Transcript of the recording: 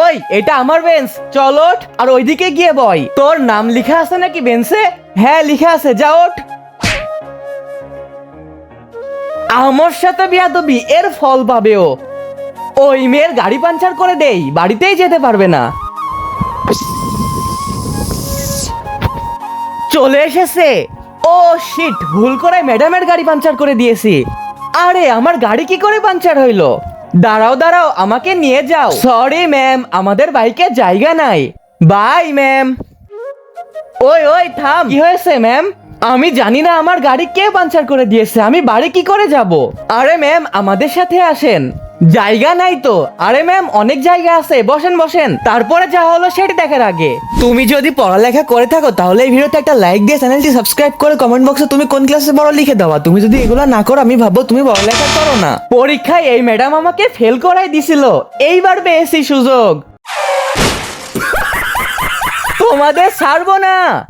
ওই, এটা আমার বেঞ্চ। চল ওঠ, আর ওইদিকে গিয়ে বয়। তোর নাম লেখা আছে নাকি বেঞ্চে? হ্যাঁ লেখা আছে, যা ওঠ। আমার সাথে বিয়াদবি, এর ফল পাবে ও। ওই মেয়ের গাড়ি পাঞ্চার করে দেই, বাড়িতেই যেতে পারবে না। চলে এসেছে। ও শিট ভুল করে ম্যাডামের গাড়ি পাঞ্চার করে দিয়েছি। আরে, আমার গাড়ি কি করে পাঞ্চার হইল? দাঁড়াও দাঁড়াও, আমাকে নিয়ে যাও। সরি ম্যাম আমাদের বাইকে জায়গা নাই। বাই ম্যাম ওই ওই, থাম। কি হয়েছে ম্যাম আমি জানি না আমার গাড়ি কে পাঞ্চার করে দিয়েছে। আমি বাড়ি কি করে যাব? আরে ম্যাম আমাদের সাথে আসেন। জায়গা নাই তো। আরে ম্যাম অনেক জায়গা আছে। বসেন বসেন। তারপরে যা হলো সেটা দেখার আগে। তুমি যদি পড়ালেখা করে থাকো, তাহলে এই ভিডিওতে একটা লাইক দিয়ে চ্যানেলটি সাবস্ক্রাইব করে কমেন্ট বক্সে তুমি কোন ক্লাসে বড় লিখে দেওয়া। তুমি যদি এগুলো না করো, আমি ভাববো তুমি পড়ালেখা করো না। পরীক্ষায় এই ম্যাডাম আমাকে ফেল করাই দিছিল। এইবার পেয়েছি সুযোগ। তোমাদের ছাড়বো না।